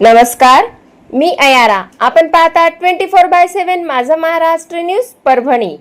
नमस्कार मी अयारा. आपण पाहता ट्वेंटी फोर बाय सेव्हन माझा महाराष्ट्र न्यूज परभणी.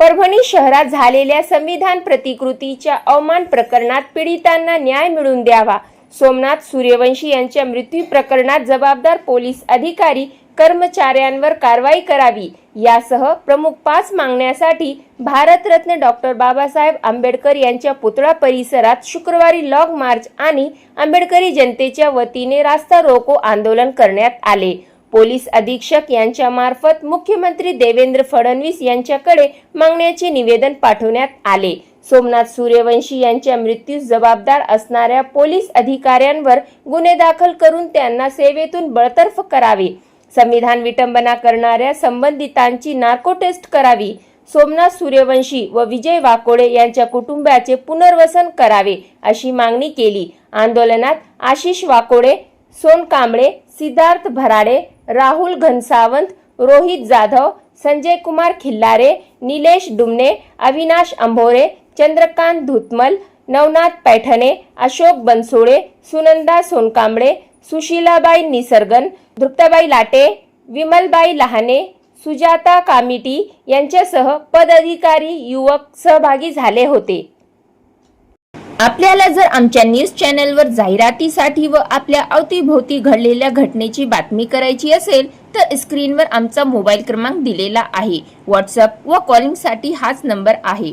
परभणी शहरात झालेल्या संविधान प्रतिकृतीच्या अवमान प्रकरणात पीडितांना न्याय मिळवून द्यावा. सोमनाथ सूर्यवंशी यांच्या मृत्यू प्रकरणात जबाबदार पोलीस अधिकारी कर्मचाऱ्यांवर कारवाई करावी. यासह प्रमुख पाच मागण्यासाठी भारतरत्न डॉक्टर बाबासाहेब आंबेडकर यांच्या पुतळा परिसरात शुक्रवारी लॉग मार्च आणि आंबेडकरी जनतेच्या वतीने रास्ता रोको आंदोलन करण्यात आले. पोलीस अधीक्षक यांच्या मार्फत मुख्यमंत्री देवेंद्र फडणवीस यांच्याकडे मागण्याचे निवेदन पाठवण्यात आले. सोमनाथ सूर्यवंशी यांच्या मृत्यूस जबाबदार असणाऱ्या पोलीस अधिकाऱ्यांवर गुन्हे दाखल करून त्यांना सेवेतून बळतर्फ करावे. संविधान विटंबना करणाऱ्या संबंधितांची नार्को टेस्ट करावी. सोमनाथ सूर्यवंशी व विजय वाकोडे यांच्या कुटुंबाचे पुनर्वसन करावे अशी मागणी केली. आंदोलनात आशिष वाकोडे सोन कांबळे सिद्धार्थ भराडे राहुल घनसावंत रोहित जाधव संजय कुमार खिल्लारे निलेश डुमने अविनाश अंभोरे चंद्रकांत धुतमल नवनाथ पैठणे अशोक बनसोडे सुनंदा सोनकांबळे सुशीलाबाई निसर्गन दृप्ताबाई लाटे विमलबाई लहाने सुजाता कामिटी यांच्यासह पदाधिकारी युवक सहभागी झाले होते. आपल्याला जर आमच्या न्यूज चॅनलवर जाहिरातीसाठी व आपल्या अवतीभोवती घडलेल्या घटनेची बातमी करायची असेल तर स्क्रीनवर आमचा मोबाईल क्रमांक दिलेला आहे. व्हॉट्सअप व कॉलिंगसाठी हाच नंबर आहे.